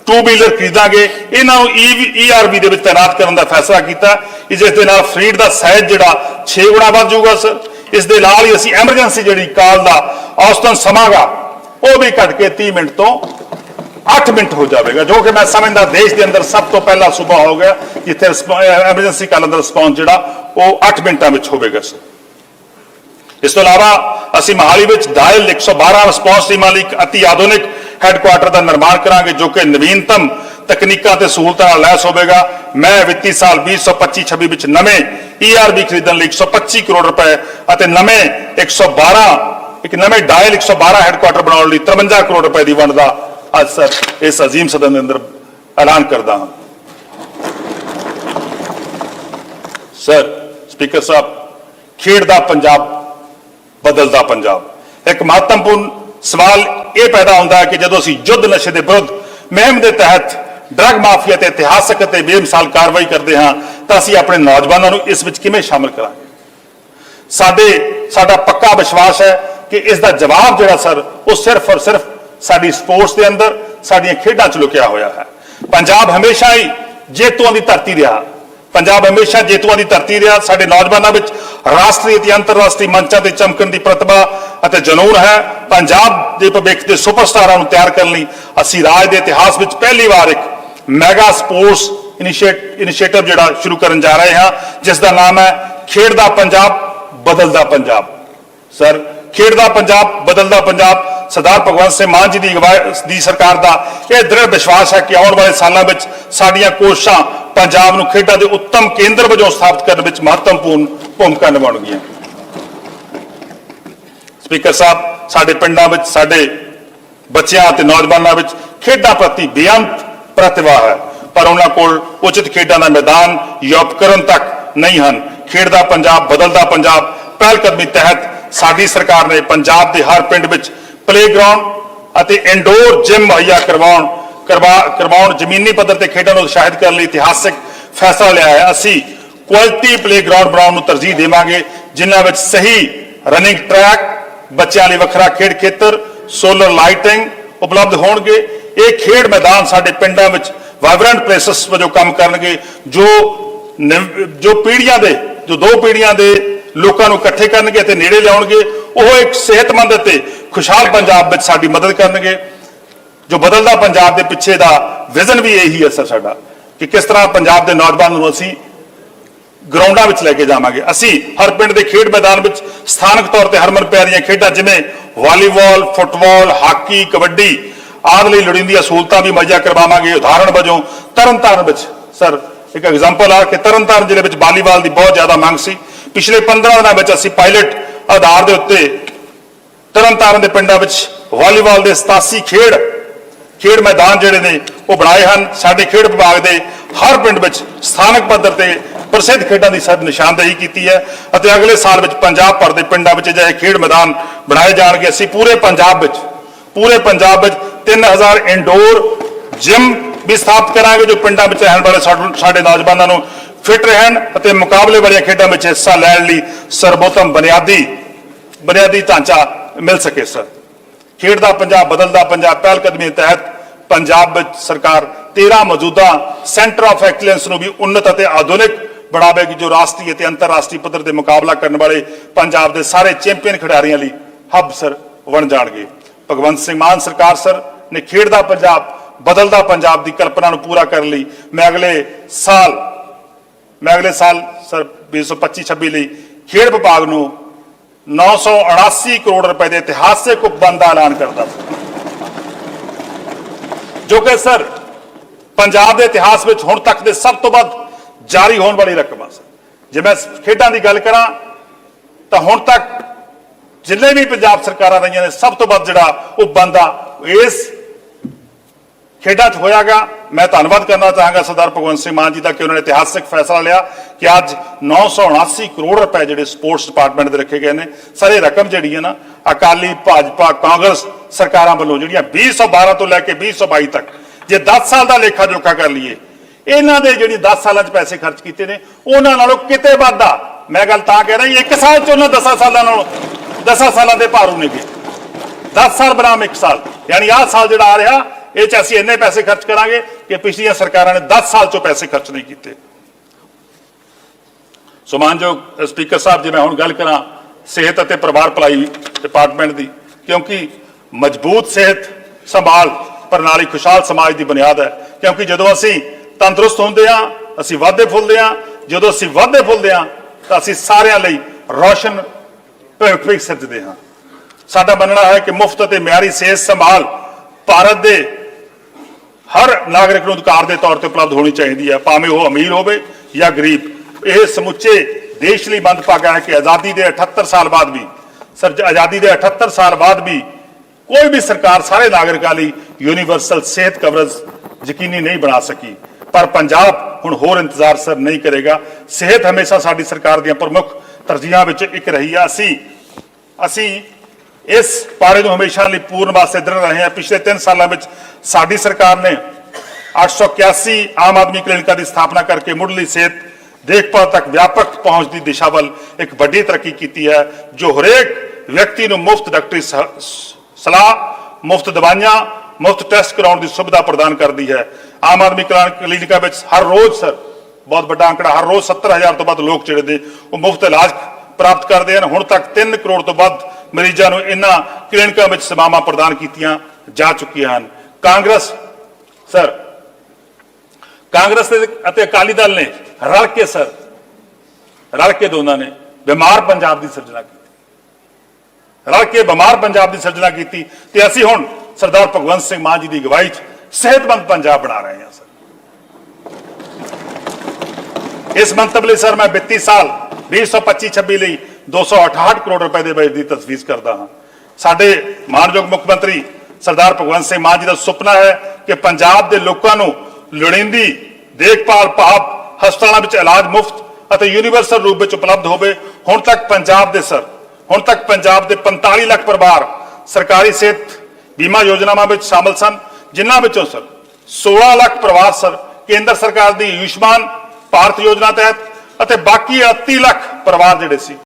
ਟੂ ਵੀਲਰ ਖਰੀਦਾਂਗੇ। ਇਹਨਾਂ ਨੂੰ e- ਈਆਰਬੀ ਦੇ ਵਿੱਚ ਤਾਇਨਾਤ ਕਰਨ ਦਾ ਫੈਸਲਾ ਕੀਤਾ। ਜਿਸ ਦੇ ਨਾਲ ਫਰੀਡ ਦਾ ਸਾਈਜ਼ ਜਿਹੜਾ 6 ਗੁਣਾ ਵੱਧ ਜਾਊਗਾ, ਸਰ। ਇਸ ਦੇ ਨਾਲ ਹੀ ਅਸੀਂ ਐਮਰਜੈਂਸੀ ਜਿਹੜੀ ਕਾਲ ਦਾ ਔਸਤਨ ਸਮਾਂਗਾ, ਉਹ ਵੀ ਘਟ ਕੇ 30 ਮਿੰਟ ਤੋਂ 8 ਮਿੰਟ ਹੋ ਜਾਵੇਗਾ, ਜੋ ਕਿ ਮੈਂ ਸਮਝਦਾ ਦੇਸ਼ ਦੇ ਅੰਦਰ ਸਭ ਤੋਂ ਪਹਿਲਾ ਸੂਬਾ ਹੋ ਗਿਆ, ਜਿੱਥੇ ਐਮਰਜੈਂਸੀ ਕਾਲ ਦਾ ਰਿਸਪੌਂਸ ਜਿਹੜਾ, ਉਹ 8 ਮਿੰਟਾਂ ਵਿੱਚ ਹੋਵੇਗਾ, ਸਰ। ਇਸ ਤੋਂ ਇਲਾਵਾ ਅਸੀਂ ਮਹਾਲੀ ਵਿੱਚ ਡਾਇਲ 112 ਰਿਸਪੌਂਸ ਟੀਮਾਂ ਲਈ ਇੱਕ ਅਤੀ ਆਧੁਨਿਕ ਹੈੱਡਕੁਆਟਰ ਦਾ ਨਿਰਮਾਣ ਕਰਾਂਗੇ, ਜੋ ਕਿ ਨਵੀਨਤਮ ਤਕਨੀਕਾਂ ਤੇ ਸਹੂਲਤਾਂ ਨਾਲ ਲੈਸ ਹੋਵੇਗਾ। ਮੈਂ ਵਿੱਤੀ ਸਾਲ 2025-26 ਵਿੱਚ ਨਵੇਂ ERB ਖਰੀਦਣ ਲਈ 125 ਕਰੋੜ ਰੁਪਏ ਅਤੇ ਨਵੇਂ 112 ਇੱਕ ਨਵੇਂ ਡਾਇਲ 112 ਹੈੱਡਕੁਆਟਰ ਬਣਾਉਣ ਲਈ 53 ਕਰੋੜ ਰੁਪਏ ਦੀ ਵੰਡ ਦਾ ਅੱਜ ਸਰ ਇਸ ਅਜ਼ੀਮ ਸਦਨ ਦੇ ਅੰਦਰ ਐਲਾਨ ਕਰਦਾ ਹਾਂ। ਸਰ, ਸਪੀਕਰ ਸਾਹਿਬ, ਖੇਡ ਦਾ ਪੰਜਾਬ ਬਦਲਦਾ ਪੰਜਾਬ। ਇੱਕ ਮਹੱਤਵਪੂਰਨ ਸਵਾਲ ਇਹ ਪੈਦਾ ਹੁੰਦਾ ਹੈ ਕਿ ਜਦੋਂ ਅਸੀਂ ਯੁੱਧ ਨਸ਼ੇ ਦੇ ਵਿਰੁੱਧ ਮੁਹਿੰਮ ਦੇ ਤਹਿਤ ਡਰੱਗ ਮਾਫੀਆ ਤੇ ਇਤਿਹਾਸਕ ਅਤੇ ਬੇਮਿਸਾਲ ਕਾਰਵਾਈ ਕਰਦੇ ਹਾਂ, ਤਾਂ ਅਸੀਂ ਆਪਣੇ ਨੌਜਵਾਨਾਂ ਨੂੰ ਇਸ ਵਿੱਚ ਕਿਵੇਂ ਸ਼ਾਮਲ ਕਰਾਂਗੇ? ਸਾਡੇ, ਸਾਡਾ ਪੱਕਾ ਵਿਸ਼ਵਾਸ ਹੈ ਕਿ ਇਸ ਦਾ ਜਵਾਬ ਜਿਹੜਾ ਸਰ, ਉਹ ਸਿਰਫ ਔਰ ਸਿਰਫ ਸਾਡੀ ਸਪੋਰਟਸ ਦੇ ਅੰਦਰ, ਸਾਡੀਆਂ ਖੇਡਾਂ 'ਚ ਲੁਕਿਆ ਹੋਇਆ ਹੈ। ਪੰਜਾਬ ਹਮੇਸ਼ਾ ਹੀ ਜੇਤੂਆਂ ਦੀ ਧਰਤੀ ਰਿਹਾ। ਪੰਜਾਬ ਹਮੇਸ਼ਾ ਜੇਤੂਆਂ ਦੀ ਧਰਤੀ ਰਿਹਾ। ਸਾਡੇ ਨੌਜਵਾਨਾਂ ਵਿੱਚ ਰਾਸ਼ਟਰੀ ਅਤੇ ਅੰਤਰਰਾਸ਼ਟਰੀ ਮੰਚਾਂ ਤੇ ਚਮਕਣ ਦੀ ਪ੍ਰਤਿਭਾ ਅਤੇ ਜਨੂਨ ਹੈ। ਪੰਜਾਬ ਦੇ ਭਵਿੱਖ ਦੇ ਸੁਪਰਸਟਾਰਾਂ ਨੂੰ ਤਿਆਰ ਕਰਨ ਲਈ ਅਸੀਂ ਰਾਜ ਦੇ ਇਤਿਹਾਸ ਵਿੱਚ ਪਹਿਲੀ ਵਾਰ ਇੱਕ ਮੈਗਾ ਸਪੋਰਟਸ ਇਨੀਸ਼ੀਏਟਿਵ ਜਿਹੜਾ ਸ਼ੁਰੂ ਕਰਨ ਜਾ ਰਹੇ ਹਾਂ ਜਿਸ ਦਾ ਨਾਮ ਹੈ ਖੇਡਦਾ ਪੰਜਾਬ, ਬਦਲਦਾ ਪੰਜਾਬ। ਸਰ, ਖੇਡਦਾ ਪੰਜਾਬ, ਬਦਲਦਾ ਪੰਜਾਬ, ਸਰਦਾਰ ਭਗਵੰਤ ਸਿੰਘ ਮਾਨ ਜੀ ਦੀ ਅਗਵਾਈ, ਦੀ ਸਰਕਾਰ ਦਾ ਇਹ ਦ੍ਰਿੜ ਵਿਸ਼ਵਾਸ ਹੈ ਕਿ ਆਉਣ ਵਾਲੇ ਸਾਲਾਂ ਵਿੱਚ ਸਾਡੀਆਂ ਕੋਸ਼ਿਸ਼ਾਂ ਪੰਜਾਬ ਨੂੰ ਖੇਡਾਂ ਦੇ ਉੱਤਮ ਕੇਂਦਰ ਵਜੋਂ ਸਥਾਪਿਤ ਕਰਨ ਵਿੱਚ ਮਹੱਤਵਪੂਰਨ ਭੂਮਿਕਾ ਨਿਭਾਉਣਗੀਆਂ। ਸਪੀਕਰ ਸਾਹਿਬ, ਸਾਡੇ ਪਿੰਡਾਂ ਵਿੱਚ, ਸਾਡੇ ਬੱਚਿਆਂ ਅਤੇ ਨੌਜਵਾਨਾਂ ਵਿੱਚ ਖੇਡਾਂ ਪ੍ਰਤੀ ਬੇਅੰਤ ਪ੍ਰਤਿਭਾ ਹੈ। ਪਰ ਉਹਨਾਂ ਕੋਲ ਉਚਿਤ ਖੇਡਾਂ ਦਾ ਮੈਦਾਨ ਜਾਂ ਉਪਕਰਨ ਤੱਕ ਨਹੀਂ ਹਨ। ਖੇਡਦਾ ਪੰਜਾਬ, ਬਦਲਦਾ ਪੰਜਾਬ ਪਹਿਲਕਦਮੀ ਤਹਿਤ ਸਾਡੀ ਸਰਕਾਰ ਨੇ ਪੰਜਾਬ ਦੇ ਹਰ ਪਿੰਡ ਵਿੱਚ ਪਲੇਗਰਾਉਂਡ ਅਤੇ ਇਨਡੋਰ ਜਿਮ ਮੁਹੱਈਆ ਕਰਵਾਉਣ ਕਰਵਾ ਕਰਵਾਉਣ ਜ਼ਮੀਨੀ ਪੱਧਰ ਤੇ ਖੇਡਾਂ ਨੂੰ ਉਤਸ਼ਾਹਿਤ ਕਰਨ ਲਈ ਇਤਿਹਾਸਕ ਫੈਸਲਾ ਲਿਆ ਹੈ। ਅਸੀਂ ਕੁਆਲਿਟੀ ਪਲੇਗਰਾਉਂਡ ਬਣਾਉਣ ਨੂੰ ਤਰਜੀਹ ਦੇਵਾਂਗੇ, ਜਿਨ੍ਹਾਂ ਵਿੱਚ ਸਹੀ ਰਨਿੰਗ ਟਰੈਕ ਬੱਚਿਆਂ ਲਈ ਵੱਖਰਾ ਖੇਡ ਖੇਤਰ ਸੋਲਰ ਲਾਈਟਿੰਗ ਉਪਲਬਧ ਹੋਣਗੇ। ਇਹ ਖੇਡ ਮੈਦਾਨ ਸਾਡੇ ਪਿੰਡਾਂ ਵਿੱਚ ਵਾਈਬ੍ਰੈਂਟ ਪਲੇਸਸ ਵਜੋਂ ਕੰਮ ਕਰਨਗੇ, ਜੋ ਨਿਵ- ਜੋ ਪੀੜ੍ਹੀਆਂ ਦੇ, ਜੋ ਦੋ ਪੀੜ੍ਹੀਆਂ ਦੇ ਲੋਕਾਂ ਨੂੰ ਇਕੱਠੇ ਕਰਨਗੇ ਤੇ ਨੇੜੇ ਲਿਆਉਣਗੇ, ਉਹ ਇੱਕ ਸਿਹਤਮੰਦ ਅਤੇ ਖੁਸ਼ਹਾਲ ਪੰਜਾਬ ਵਿੱਚ ਸਾਡੀ ਮਦਦ ਕਰਨਗੇ। ਜੋ ਬਦਲਦਾ ਪੰਜਾਬ ਦੇ ਪਿੱਛੇ ਦਾ ਵਿਜ਼ਨ ਵੀ ਇਹੀ ਹੈ ਸਰ ਸਾਡਾ ਕਿ ਕਿਸ ਤਰ੍ਹਾਂ ਪੰਜਾਬ ਦੇ ਨੌਜਵਾਨ ਨੂੰ ਅਸੀਂ ਗਰਾਊਂਡਾਂ ਵਿੱਚ ਲੈ ਕੇ ਜਾਵਾਂਗੇ। ਅਸੀਂ ਹਰ ਪਿੰਡ ਦੇ ਖੇਡ ਮੈਦਾਨ ਵਿੱਚ ਸਥਾਨਕ ਤੌਰ ਤੇ ਹਰਮਨ ਪਿਆਰੀਆਂ ਖੇਡਾਂ, ਜਿਵੇਂ ਵਾਲੀਬਾਲ, ਫੁੱਟਬਾਲ, ਹਾਕੀ, ਕਬੱਡੀ, ਆਦਿ ਲਈ ਲੋੜੀਂਦੀਆਂ ਸਹੂਲਤਾਂ ਵੀ ਮੁਹੱਈਆ ਕਰਵਾਵਾਂਗੇ। ਉਦਾਹਰਣ ਵਜੋਂ ਤਰਨਤਾਰਨ ਵਿੱਚ, ਸਰ, ਇੱਕ ਐਗਜ਼ਾਮਪਲ ਆ ਕਿ ਤਰਨਤਾਰਨ ਜ਼ਿਲ੍ਹੇ ਵਿੱਚ ਵਾਲੀਬਾਲ ਦੀ ਬਹੁਤ ਜ਼ਿਆਦਾ ਮੰਗ ਸੀ। ਪਿਛਲੇ 15 ਦਿਨਾਂ ਵਿੱਚ ਅਸੀਂ ਪਾਇਲਟ ਆਧਾਰ ਦੇ ਉੱਤੇ ਤਰਨਤਾਰਨ ਦੇ ਪਿੰਡਾਂ ਵਿੱਚ ਵਾਲੀਬਾਲ ਦੇ 87 ਖੇਡ ਖੇਡ ਮੈਦਾਨ ਜਿਹੜੇ ਨੇ, ਉਹ ਬਣਾਏ ਹਨ। ਸਾਡੇ ਖੇਡ ਵਿਭਾਗ ਦੇ ਹਰ ਪਿੰਡ ਵਿੱਚ ਸਥਾਨਕ ਪੱਧਰ ਤੇ ਪ੍ਰਸਿੱਧ ਖੇਡਾਂ ਦੀ ਸਭ ਨਿਸ਼ਾਨਦੇਹੀ ਕੀਤੀ ਹੈ ਅਤੇ ਅਗਲੇ ਸਾਲ ਵਿੱਚ ਪੰਜਾਬ ਭਰ ਦੇ ਪਿੰਡਾਂ ਵਿੱਚ ਅਜਿਹੇ ਖੇਡ ਮੈਦਾਨ ਬਣਾਏ ਜਾਣਗੇ। ਅਸੀਂ ਪੂਰੇ ਪੰਜਾਬ ਵਿੱਚ, ਪੂਰੇ ਪੰਜਾਬ ਵਿੱਚ 3000 ਇਨਡੋਰ ਜਿਮ ਵੀ ਸਥਾਪਿਤ ਕਰਾਂਗੇ, ਜੋ ਪਿੰਡਾਂ ਵਿੱਚ ਰਹਿਣ ਵਾਲੇ ਸਾਡੂ- ਸਾਡੇ ਨੌਜਵਾਨਾਂ ਨੂੰ ਫਿੱਟ ਰਹਿਣ ਅਤੇ ਮੁਕਾਬਲੇ ਵਾਲੀਆਂ ਖੇਡਾਂ ਵਿੱਚ ਹਿੱਸਾ ਲੈਣ ਲਈ ਸਰਬੋਤਮ ਬੁਨਿਆਦੀ ਬੁਨਿਆਦੀ ਢਾਂਚਾ ਮਿਲ ਸਕੇ, ਸਰ। ਖੇਡ ਦਾ ਪੰਜਾਬ, ਬਦਲਦਾ ਪੰਜਾਬ, ਪਹਿਲ ਕਦਮੀ ਤਹਿਤ ਪੰਜਾਬ ਵਿੱਚ ਸਰਕਾਰ 13 ਮੌਜੂਦਾ ਸੈਂਟਰ ਆਫ ਐਕਸਲੈਂਸ ਨੂੰ ਵੀ ਉન્નਤ ਅਤੇ ਆਧੁਨਿਕ ਬਣਾਵੇਗੀ, ਜੋ ਰਾਸ਼ਟਰੀ ਅਤੇ ਅੰਤਰਰਾਸ਼ਟਰੀ ਪੱਧਰ ਤੇ ਮੁਕਾਬਲਾ ਕਰਨ ਵਾਲੇ ਪੰਜਾਬ ਦੇ ਸਾਰੇ ਚੈਂਪੀਅਨ ਖਿਡਾਰੀਆਂ ਲਈ ਹੱਬ ਸਰ ਬਣ ਜਾਣਗੇ। ਭਗਵੰਤ ਸਿੰਘ ਮਾਨ ਸਰਕਾਰ ਸਰ ਨੇ ਖੇਡ ਦਾ ਪੰਜਾਬ, ਬਦਲਦਾ ਪੰਜਾਬ ਦੀ ਕਲਪਨਾ ਨੂੰ ਪੂਰਾ ਕਰਨ ਲਈ ਮੈਂ ਅਗਲੇ ਸਾਲ, ਮੈਂ ਅਗਲੇ ਸਾਲ ਸਰ 2025 26 ਲਈ ਖੇਡ ਵਿਭਾਗ ਨੂੰ 979 ਕਰੋੜ ਰੁਪਏ ਦੇ ਇਤਿਹਾਸਿਕ ਉਪਬੰਧ ਦਾ ਐਲਾਨ ਕਰਦਾ ਸੀ। ਜੋ ਕਿ ਸਰ, ਪੰਜਾਬ ਦੇ ਇਤਿਹਾਸ ਵਿੱਚ ਹੁਣ ਤੱਕ ਦੇ ਸਭ ਤੋਂ ਵੱਧ ਜਾਰੀ ਹੋਣ ਵਾਲੀ ਰਕਮ ਆ ਜੇ ਮੈਂ ਖੇਡਾਂ ਦੀ ਗੱਲ ਕਰਾਂ, ਤਾਂ ਹੁਣ ਤੱਕ ਜਿੰਨੇ ਵੀ ਪੰਜਾਬ ਸਰਕਾਰਾਂ ਰਹੀਆਂ ਨੇ, ਸਭ ਤੋਂ ਵੱਧ ਜਿਹੜਾ ਉਪਬੰਧ ਆ ਇਸ ਖੇਡਾਂ 'ਚ ਹੋਇਆਗਾ। ਮੈਂ ਧੰਨਵਾਦ ਕਰਨਾ ਚਾਹਾਂਗਾ ਸਰਦਾਰ ਭਗਵੰਤ ਸਿੰਘ ਮਾਨ ਜੀ ਦਾ ਕਿ ਉਹਨਾਂ ਨੇ ਇਤਿਹਾਸਿਕ ਫੈਸਲਾ ਲਿਆ ਕਿ ਅੱਜ 979 ਕਰੋੜ ਰੁਪਏ ਜਿਹੜੇ ਸਪੋਰਟਸ ਡਿਪਾਰਟਮੈਂਟ ਦੇ ਰੱਖੇ ਗਏ ਨੇ। ਸਾਰੇ ਰਕਮ ਜਿਹੜੀ ਹੈ ਨਾ, ਅਕਾਲੀ, ਭਾਜਪਾ, ਕਾਂਗਰਸ ਸਰਕਾਰਾਂ ਵੱਲੋਂ ਜਿਹੜੀਆਂ 2012 ਤੋਂ ਲੈ ਕੇ 2022 ਤੱਕ, ਜੇ 10 ਸਾਲ ਦਾ ਲੇਖਾ ਜੋਖਾ ਕਰ ਲਈਏ, ਇਹਨਾਂ ਦੇ ਜਿਹੜੀ 10 ਸਾਲਾਂ 'ਚ ਪੈਸੇ ਖਰਚ ਕੀਤੇ ਨੇ, ਉਹਨਾਂ ਨਾਲੋਂ ਕਿਤੇ ਵਾਧਾ ਮੈਂ ਗੱਲ ਤਾਂ ਕਹਿ ਰਿਹਾ, ਇੱਕ ਸਾਲ 'ਚ ਉਹਨਾਂ 10 ਸਾਲਾਂ ਨਾਲੋਂ 10 ਸਾਲਾਂ ਦੇ ਭਾਰੂ ਨੇਗੇ। 10 ਸਾਲ ਬਨਾਮ ਇੱਕ ਸਾਲ, ਯਾਨੀ ਆਹ ਸਾਲ ਜਿਹੜਾ ਆ ਰਿਹਾ ਇਹ ਚ ਅਸੀਂ ਇੰਨੇ ਪੈਸੇ ਖਰਚ ਕਰਾਂਗੇ ਕਿ ਪਿਛਲੀਆਂ ਸਰਕਾਰਾਂ ਨੇ 10 ਸਾਲ ਚੋਂ ਪੈਸੇ ਖਰਚ ਨਹੀਂ ਕੀਤੇ। ਸੋ ਮਾਨਯੋਗ ਸਪੀਕਰ ਸਾਹਿਬ ਜੇ, ਮੈਂ ਹੁਣ ਗੱਲ ਕਰਾਂ ਸਿਹਤ ਅਤੇ ਪਰਿਵਾਰ ਭਲਾਈ ਡਿਪਾਰਟਮੈਂਟ ਦੀ, ਕਿਉਂਕਿ ਮਜ਼ਬੂਤ ਸਿਹਤ ਸੰਭਾਲ ਪ੍ਰਣਾਲੀ ਖੁਸ਼ਹਾਲ ਸਮਾਜ ਦੀ ਬੁਨਿਆਦ ਹੈ। ਕਿਉਂਕਿ ਜਦੋਂ ਅਸੀਂ ਤੰਦਰੁਸਤ ਹੁੰਦੇ ਹਾਂ, ਅਸੀਂ ਵਾਧੇ ਫੁੱਲਦੇ ਹਾਂ, ਜਦੋਂ ਅਸੀਂ ਵਾਧੇ ਫੁੱਲਦੇ ਹਾਂ, ਤਾਂ ਅਸੀਂ ਸਾਰਿਆਂ ਲਈ ਰੌਸ਼ਨ ਭਵਿੱਖ ਭਵਿੱਖ ਸਿਰਜਦੇ ਹਾਂ। ਸਾਡਾ ਮੰਨਣਾ ਹੈ ਕਿ ਮੁਫਤ ਅਤੇ ਮਿਆਰੀ ਸਿਹਤ ਸੰਭਾਲ ਭਾਰਤ ਦੇ ਹਰ ਨਾਗਰਿਕ ਨੂੰ ਅਧਿਕਾਰ ਦੇ ਤੌਰ ਤੇ ਉਪਲਬਧ ਹੋਣੀ ਚਾਹੀਦੀ ਹੈ, ਭਾਵੇਂ ਉਹ ਅਮੀਰ ਹੋਵੇ ਜਾਂ ਗਰੀਬ। ਇਹ ਸਮੁੱਚੇ ਦੇਸ਼ ਲਈ ਮੰਦਭਾਗਾ ਹੈ ਕਿ ਆਜ਼ਾਦੀ ਦੇ 78 ਸਾਲ ਬਾਅਦ ਵੀ, ਸਰ, ਆਜ਼ਾਦੀ ਦੇ 78 ਸਾਲ ਬਾਅਦ ਵੀ ਕੋਈ ਵੀ ਸਰਕਾਰ ਸਾਰੇ ਨਾਗਰਿਕਾਂ ਲਈ ਯੂਨੀਵਰਸਲ ਸਿਹਤ ਕਵਰੇਜ ਯਕੀਨੀ ਨਹੀਂ ਬਣਾ ਸਕੀ। ਪਰ ਪੰਜਾਬ ਹੁਣ ਹੋਰ ਇੰਤਜ਼ਾਰ ਸਰ ਨਹੀਂ ਕਰੇਗਾ। ਸਿਹਤ ਹਮੇਸ਼ਾ ਸਾਡੀ ਸਰਕਾਰ ਦੀਆਂ ਪ੍ਰਮੁੱਖ ਤਰਜੀਹਾਂ ਵਿੱਚ ਇੱਕ ਰਹੀ ਆ। ਅਸੀਂ ਅਸੀਂ ਇਸ ਪਾਰੇ ਨੂੰ ਹਮੇਸ਼ਾ ਲਈ ਪੂਰਨ ਵਾਸਤੇ ਦ੍ਰਿੜ ਰਹੇ ਹਾਂ। ਪਿਛਲੇ 3 ਸਾਲਾਂ ਵਿੱਚ ਸਾਡੀ ਸਰਕਾਰ ਨੇ 881 ਆਮ ਆਦਮੀ ਕਲੀਨਿਕਾਂ ਦੀ ਸਥਾਪਨਾ ਕਰਕੇ ਮੁੱਢਲੀ ਸਿਹਤ ਦੇਖਭਾਲ ਤੱਕ ਵਿਆਪਕ ਪਹੁੰਚ ਦੀ ਦਿਸ਼ਾ ਵੱਲ ਇੱਕ ਵੱਡੀ ਤਰੱਕੀ ਕੀਤੀ ਹੈ, ਜੋ ਹਰੇਕ ਵਿਅਕਤੀ ਨੂੰ ਮੁਫਤ ਡਾਕਟਰੀ ਸ- ਸਲਾਹ, ਮੁਫਤ ਦਵਾਈਆਂ, ਮੁਫਤ ਟੈਸਟ ਕਰਾਉਣ ਦੀ ਸੁਵਿਧਾ ਪ੍ਰਦਾਨ ਕਰਦੀ ਹੈ। ਆਮ ਆਦਮੀ ਕਲੀਨ- ਕਲੀਨਿਕਾਂ ਵਿੱਚ ਹਰ ਰੋਜ਼ ਸਰ, ਬਹੁਤ ਵੱਡਾ ਅੰਕੜਾ, ਹਰ ਰੋਜ਼ 70000 ਤੋਂ ਵੱਧ ਲੋਕ ਜਿਹੜੇ ਨੇ, ਉਹ ਮੁਫਤ ਇਲਾਜ ਪ੍ਰਾਪਤ ਕਰਦੇ ਹਨ। ਹੁਣ ਤੱਕ 3 ਕਰੋੜ ਤੋਂ ਵੱਧ ਮਰੀਜ਼ਾਂ ਨੂੰ ਇਹਨਾਂ ਕਲੀਨਿਕਾਂ ਵਿੱਚ ਸੇਵਾਵਾਂ ਪ੍ਰਦਾਨ ਕੀਤੀਆਂ ਜਾ ਚੁੱਕੀਆਂ ਹਨ। ਕਾਂਗਰਸ, ਸਰ, ਕਾਂਗਰਸ ਤੇ- ਅਤੇ ਅਕਾਲੀ ਦਲ ਨੇ ਰਲ ਕੇ, ਸਰ, ਰਲ ਕੇ ਦੋਨਾਂ ਨੇ ਬਿਮਾਰ ਪੰਜਾਬ ਦੀ ਸਿਰਜਣਾ ਕੀਤੀ। ਰਲ ਕੇ ਬਿਮਾਰ ਪੰਜਾਬ ਦੀ ਸਿਰਜਣਾ ਕੀਤੀ ਤੇ ਅਸੀਂ ਹੁਣ ਸਰਦਾਰ ਭਗਵੰਤ ਸਿੰਘ ਮਾਨ ਜੀ ਦੀ ਅਗਵਾਈ 'ਚ ਸਿਹਤਮੰਦ ਪੰਜਾਬ ਬਣਾ ਰਹੇ ਹਾਂ, ਸਰ। ਇਸ ਮੰਤਵ ਲਈ, ਸਰ, ਮੈਂ ਵਿੱਤੀ ਸਾਲ 2025-26 ਲਈ 268 ਕਰੋੜ ਰੁਪਏ ਦੇ ਬਜਟ ਦੀ ਤਜਵੀਜ਼ ਕਰਦਾ ਹਾਂ। ਸਾਡੇ ਮਾਨਯੋਗ ਮੁੱਖ ਮੰਤਰੀ ਸਰਦਾਰ ਭਗਵੰਤ ਸਿੰਘ ਮਾਨ ਜੀ ਦਾ ਸੁਪਨਾ ਹੈ ਕਿ ਪੰਜਾਬ ਦੇ ਲੋਕਾਂ ਨੂੰ ਲੋੜੀਂਦੀ ਦੇਖਭਾਲ ਭਾਵ ਹਸਪਤਾਲਾਂ ਵਿੱਚ ਇਲਾਜ ਮੁਫਤ ਅਤੇ ਯੂਨੀਵਰਸਲ ਰੂਪ ਵਿੱਚ ਉਪਲਬਧ ਹੋਵੇ। ਹੁਣ ਤੱਕ ਪੰਜਾਬ ਦੇ ਸਰ, ਹੁਣ ਤੱਕ ਪੰਜਾਬ ਦੇ 45 ਲੱਖ ਪਰਿਵਾਰ ਸਰਕਾਰੀ ਸਿਹਤ ਬੀਮਾ ਯੋਜਨਾਵਾਂ ਵਿੱਚ ਸ਼ਾਮਲ ਸਨ, ਜਿਨ੍ਹਾਂ ਵਿੱਚੋਂ ਸਰ 16 ਲੱਖ ਪਰਿਵਾਰ ਸਰ ਕੇਂਦਰ ਸਰਕਾਰ ਦੀ ਆਯੁਸ਼ਮਾਨ ਭਾਰਤ ਯੋਜਨਾ ਤਹਿਤ ਅਤੇ ਬਾਕੀ 38 ਲੱਖ ਪਰਿਵਾਰ ਜਿਹੜੇ ਸੀ